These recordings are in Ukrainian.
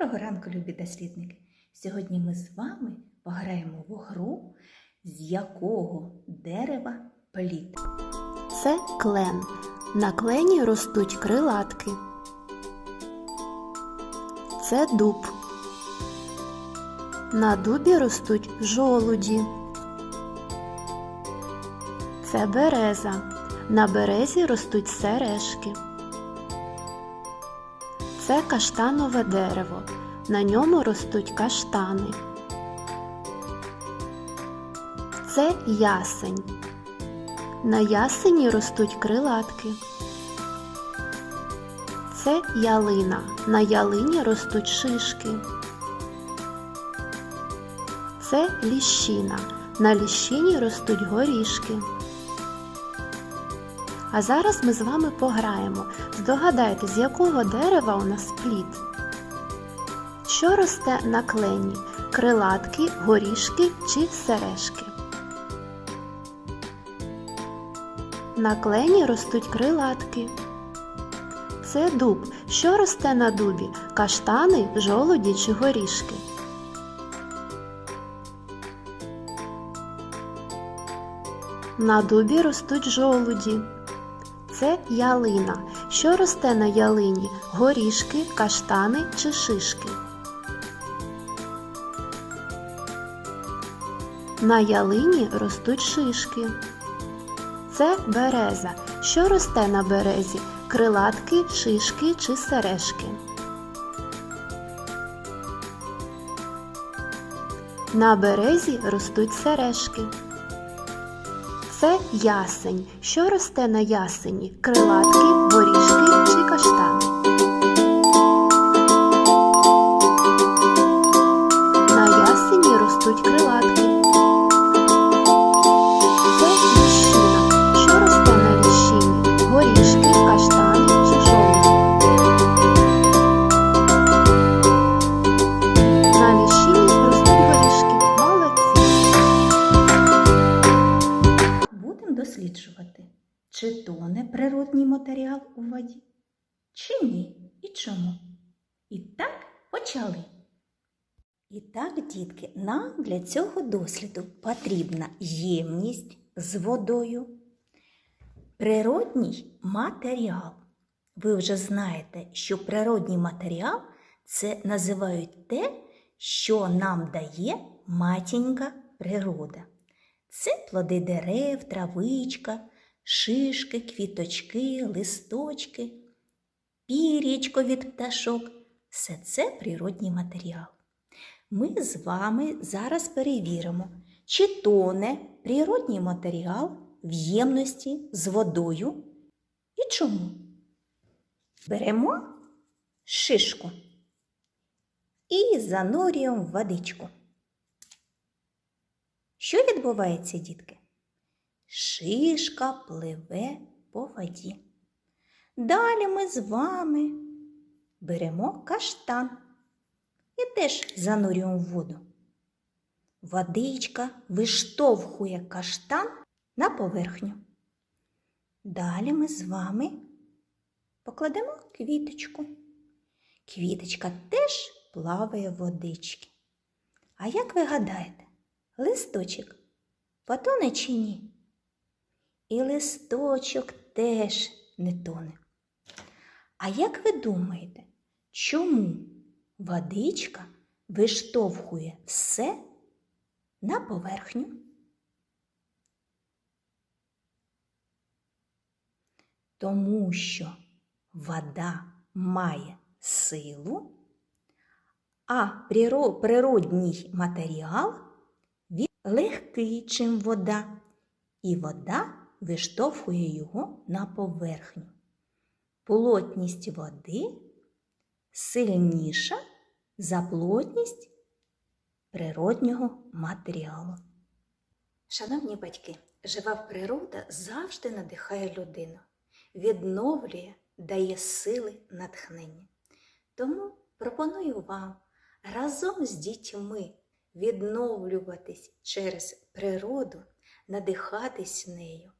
Доброго ранку, любі дослідники! Сьогодні ми з вами пограємо в гру, з якого дерева плід. Це клен. На клені ростуть крилатки. Це дуб. На дубі ростуть жолуді. Це береза. На березі ростуть сережки. Це каштанове дерево. На ньому ростуть каштани. Це ясень. На ясені ростуть крилатки. Це ялина. На ялині ростуть шишки. Це ліщина. На ліщині ростуть горішки. А зараз ми з вами пограємо. Здогадайте, з якого дерева у нас плід? Що росте на клені? Крилатки, горішки чи сережки? На клені ростуть крилатки. Це дуб. Що росте на дубі? Каштани, жолуді чи горішки? На дубі ростуть жолуді. Це ялина. Що росте на ялині? Горішки, каштани чи шишки? На ялині ростуть шишки. Це береза. Що росте на березі? Крилатки, шишки чи сережки? На березі ростуть сережки. Це ясень. Що росте на ясені? Крилатки, горішки чи каштани? Чи тоне природній матеріал у воді, чи ні, і чому. І так почали. І так, дітки, нам для цього досліду потрібна ємність з водою, природній матеріал. Ви вже знаєте, що природній матеріал це називають те, що нам дає матінька природа. Це плоди дерев, травичка, шишки, квіточки, листочки, пір'ячко від пташок. Все це природній матеріал. Ми з вами зараз перевіримо, чи тоне природній матеріал в ємності з водою і чому. Беремо шишку і занурюємо в водичку. Що відбувається, дітки? Шишка пливе по воді. Далі ми з вами беремо каштан і теж занурюємо в воду. Водичка виштовхує каштан на поверхню. Далі ми з вами покладемо квіточку. Квіточка теж плаває в водички. А як ви гадаєте, листочок потоне чи ні? І листочок теж не тоне. А як ви думаєте, чому водичка виштовхує все на поверхню? Тому що вода має силу, а природній матеріал він легкий, чим вода, і вода виштовхує його на поверхню. Плотність води сильніша за плотність природнього матеріалу. Шановні батьки, жива природа завжди надихає людину, відновлює, дає сили натхнення. Тому пропоную вам разом з дітьми відновлюватись через природу, надихатись нею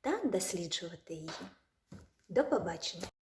та досліджувати її. До побачення!